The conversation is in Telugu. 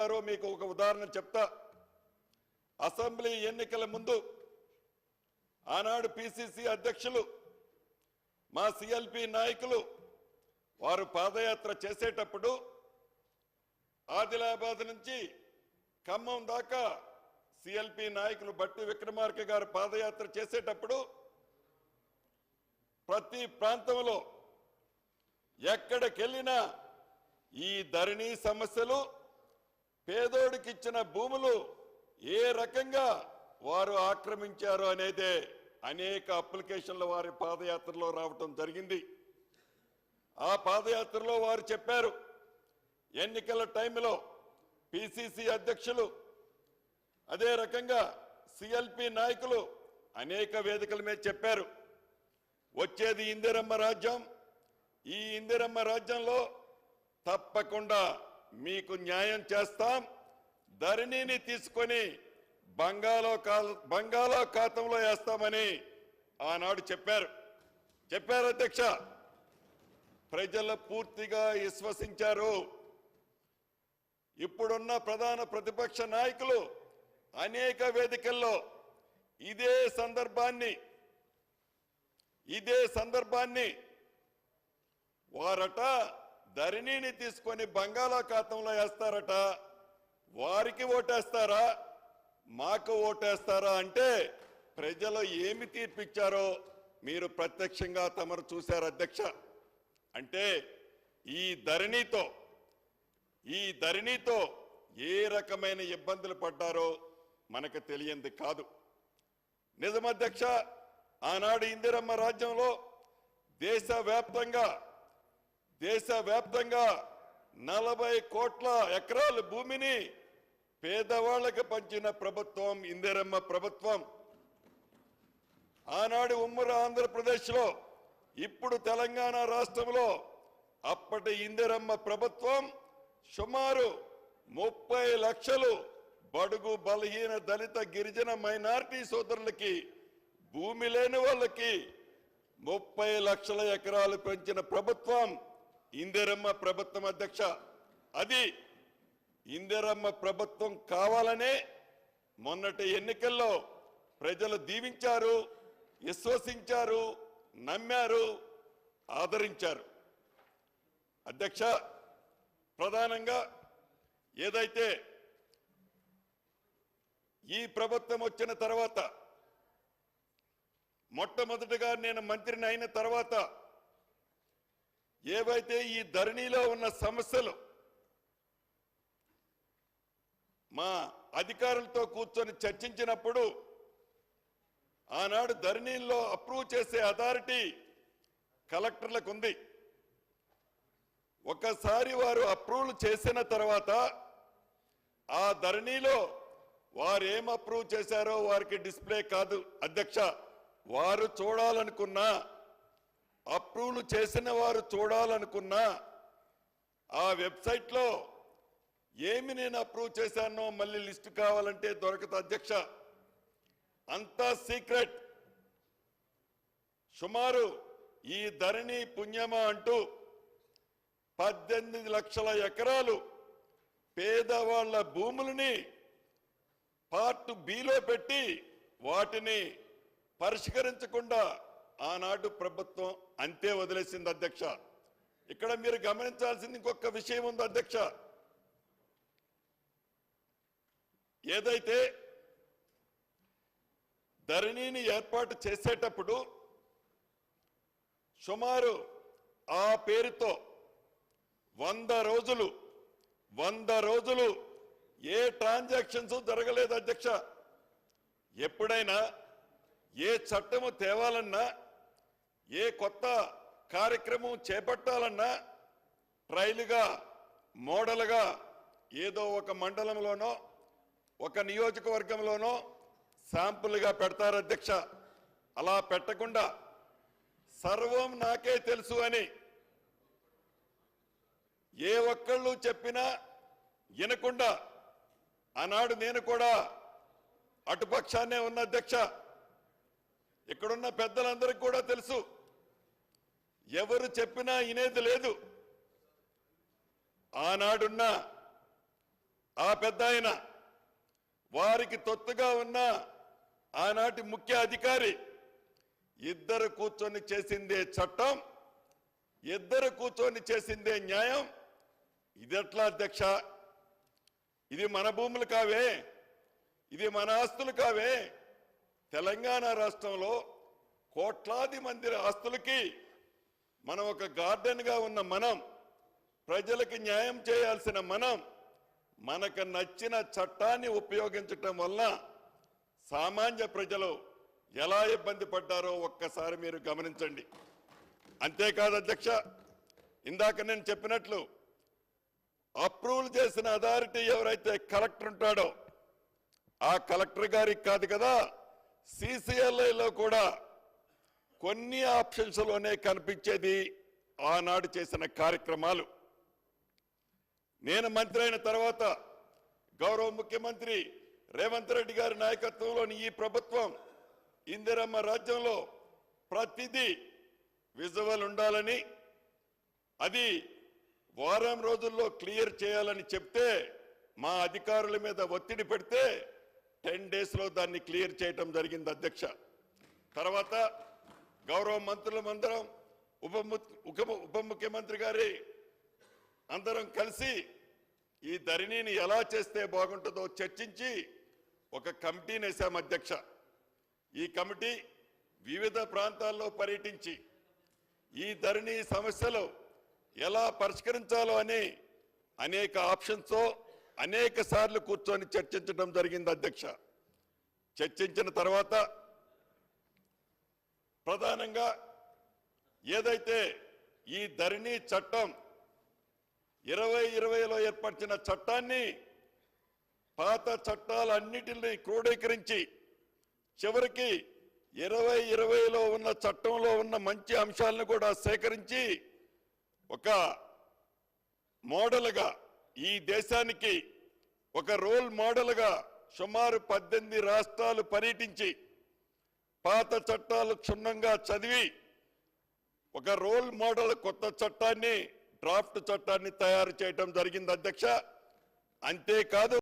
చేశారో మీకు ఒక ఉదాహరణ చెప్తా. అసెంబ్లీ ఎన్నికల ముందు ఆనాడు పిసిసి అధ్యక్షులు మా సిఎల్పి నాయకులు వారు పాదయాత్ర చేసేటప్పుడు ఆదిలాబాద్ నుంచి ఖమ్మం దాకా సిఎల్పి నాయకులు బట్టి విక్రమార్క గారు పాదయాత్ర చేసేటప్పుడు ప్రతి ప్రాంతంలో ఎక్కడికెళ్ళినా ఈ ధరణి సమస్యలు పేదోడికి ఇచ్చిన భూములు ఏ రకంగా వారు ఆక్రమించారు అనేదే అనేక అప్లికేషన్లు వారి పాదయాత్రలో రావటం జరిగింది. ఆ పాదయాత్రలో వారు చెప్పారు ఎన్నికల టైంలో పిసిసి అధ్యక్షులు అదే రకంగా సిఎల్పి నాయకులు అనేక వేదికల మీద చెప్పారు. వచ్చేది ఇందిరమ్మ రాజ్యం. ఈ ఇందిరమ్మ రాజ్యంలో తప్పకుండా మీకు న్యాయం చేస్తాం. ధరణిని తీసుకొని బంగాళాఖా బంగాళాఖాతంలో వేస్తామని ఆనాడు చెప్పారు. చెప్పారు అధ్యక్ష. ప్రజలు పూర్తిగా విశ్వసించారు. ఇప్పుడున్న ప్రధాన ప్రతిపక్ష నాయకులు అనేక వేదికల్లో ఇదే సందర్భాన్ని ఇదే సందర్భాన్ని వారట ధరణిని తీసుకొని బంగాళాఖాతంలో వేస్తారట. వారికి ఓటేస్తారా? మాకు ఓటేస్తారా అంటే ప్రజలు ఏమి తీర్పిచ్చారో మీరు ప్రత్యక్షంగా తమరు చూశారు అధ్యక్ష. అంటే ఈ ధరణితో ఈ ధరణితో ఏ రకమైన ఇబ్బందులు పడ్డారో మనకు తెలియంది కాదు. నిజమధ్యక్ష ఆనాడు ఇందిరమ్మ రాజ్యంలో దేశవ్యాప్తంగా దేశవ్యాప్తంగా నలభై కోట్ల ఎకరాల భూమిని పేదవాళ్ళకు పంచిన ప్రభుత్వం ఇందిరమ్మ ప్రభుత్వం. ఆనాడు ఉమ్మడి ఆంధ్రప్రదేశ్లో ఇప్పుడు తెలంగాణ రాష్ట్రంలో అప్పటి ఇందిరమ్మ ప్రభుత్వం సుమారు ముప్పై లక్షలు బడుగు బలహీన దళిత గిరిజన మైనార్టీ సోదరులకి భూమి లేని వాళ్ళకి ముప్పై లక్షల ఎకరాలు పెంచిన ప్రభుత్వం ఇందిరమ్మ ప్రభుత్వం అధ్యక్ష. అది ఇందిరమ్మ ప్రభుత్వం కావాలనే మొన్నటి ఎన్నికల్లో ప్రజలు దీవించారు విశ్వసించారు నమ్మారు ఆదరించారు. అధ్యక్ష ప్రధానంగా ఏదైతే ఈ ప్రభుత్వం వచ్చిన తర్వాత మొట్టమొదటిగా నేను మంత్రిని అయిన తర్వాత ఏవైతే ఈ ధరణిలో ఉన్న సమస్యలు మా అధికారులతో కూర్చొని చర్చించినప్పుడు ఆనాడు ధరణిల్లో అప్రూవ్ చేసే అథారిటీ కలెక్టర్లకు ఉంది ఒకసారి వారు అప్రూవల్ చేసిన తర్వాత ఆ ధరణిలో వారు ఏం అప్రూవ్ చేశారో వారికి డిస్ప్లే కాదు. అధ్యక్ష వారు చూడాలనుకున్నా అప్రూవ్లు చేసిన వారు చూడాలనుకున్నా ఆ వెబ్సైట్లో ఏమి నేను అప్రూవ్ చేశానో మళ్ళీ లిస్ట్ కావాలంటే దొరకదు అధ్యక్ష. అంతా సీక్రెట్. సుమారు ఈ ధరణి పుణ్యమా అంటూ పద్దెనిమిది లక్షల ఎకరాలు పేదవాళ్ళ భూములని పార్ట్ బిలో పెట్టి వాటిని పరిష్కరించకుండా ఆనాడు ప్రభుత్వం అంతే వదిలేసింది అధ్యక్ష. ఇక్కడ మీరు గమనించాల్సింది ఇంకొక విషయం ఉంది అధ్యక్ష. ఏదైతే ధరణిని ఏర్పాటు చేసేటప్పుడు సుమారు ఆ పేరుతో వంద రోజులు వంద రోజులు ఏ ట్రాన్సాక్షన్స్ జరగలేదు అధ్యక్ష. ఎప్పుడైనా ఏ చట్టము తేవాలన్నా ఏ కొత్త కార్యక్రమం చేపట్టాలన్నా ట్రైలుగా మోడల్గా ఏదో ఒక మండలంలోనో ఒక నియోజకవర్గంలోనో శాంపుల్గా పెడతారు అధ్యక్ష. అలా పెట్టకుండా సర్వం నాకే తెలుసు అని ఏ ఒక్కళ్ళు చెప్పినా వినకుండా ఆనాడు నేను కూడా అటుపక్షాన్నే ఉన్న అధ్యక్ష. ఇక్కడున్న పెద్దలందరికీ కూడా తెలుసు. ఎవరు చెప్పినా ఇనేది లేదు. ఆనాడున్న ఆ పెద్ద ఆయన వారికి తొత్తుగా ఉన్న ఆనాటి ముఖ్య అధికారి ఇద్దరు కూర్చొని చేసిందే చట్టం ఇద్దరు కూర్చొని చేసిందే న్యాయం. ఇదెట్లా అధ్యక్ష? ఇది మన భూములు కావే ఇది మన ఆస్తులు కావే. తెలంగాణ రాష్ట్రంలో కోట్లాది మంది ఆస్తులకి మనం ఒక గార్డెన్గా ఉన్న మనం ప్రజలకు న్యాయం చేయాల్సిన మనం మనకు నచ్చిన చట్టాన్ని ఉపయోగించటం వల్ల సామాన్య ప్రజలు ఎలా ఇబ్బంది పడ్డారో ఒక్కసారి మీరు గమనించండి. అంతేకాదు అధ్యక్ష ఇందాక నేను చెప్పినట్లు అప్రూవల్ చేసిన అథారిటీ ఎవరైతే కలెక్టర్ ఉంటాడో ఆ కలెక్టర్ గారికి కాదు కదా సిసిఎల్ఐలో కూడా కొన్ని ఆప్షన్స్లోనే కనిపించేది ఆనాడు చేసిన కార్యక్రమాలు. నేను మంత్రి అయిన తర్వాత గౌరవ ముఖ్యమంత్రి రేవంత్ రెడ్డి గారి నాయకత్వంలోని ఈ ప్రభుత్వం ఇందిరమ్మ రాజ్యంలో ప్రతిదీ విజువల్ ఉండాలని అది వారం రోజుల్లో క్లియర్ చేయాలని చెప్తే మా అధికారుల మీద ఒత్తిడి పెడితే టెన్ డేస్లో దాన్ని క్లియర్ చేయటం జరిగింది అధ్యక్ష. తర్వాత గౌరవ మంత్రులమందరం ఉప ఉప- ఉప ముఖ్యమంత్రి గారి అందరం కలిసి ఈ ధరణిని ఎలా చేస్తే బాగుంటుందో చర్చించి ఒక కమిటీని వేసాం అధ్యక్ష. ఈ కమిటీ వివిధ ప్రాంతాల్లో పర్యటించి ఈ ధరణి సమస్యలు ఎలా పరిష్కరించాలో అని అనేక ఆప్షన్స్తో అనేక సార్లు కూర్చొని చర్చించడం జరిగింది అధ్యక్ష. చర్చించిన తర్వాత ప్రధానంగా ఏదైతే ఈ ధరణి చట్టం ఇరవై ఇరవైలో ఏర్పరిచిన చట్టాన్ని పాత చట్టాలన్నిటిని క్రోడీకరించి చివరికి ఇరవై ఇరవైలో ఉన్న చట్టంలో ఉన్న మంచి అంశాలను కూడా సేకరించి ఒక మోడల్గా ఈ దేశానికి ఒక రోల్ మోడల్గా సుమారు పద్దెనిమిది రాష్ట్రాలు పర్యటించి పాత చట్టాలు క్షుణ్ణంగా చదివి ఒక రోల్ మోడల్ కొత్త చట్టాన్ని డ్రాఫ్ట్ చట్టాన్ని తయారు చేయడం జరిగింది అధ్యక్ష. అంతేకాదు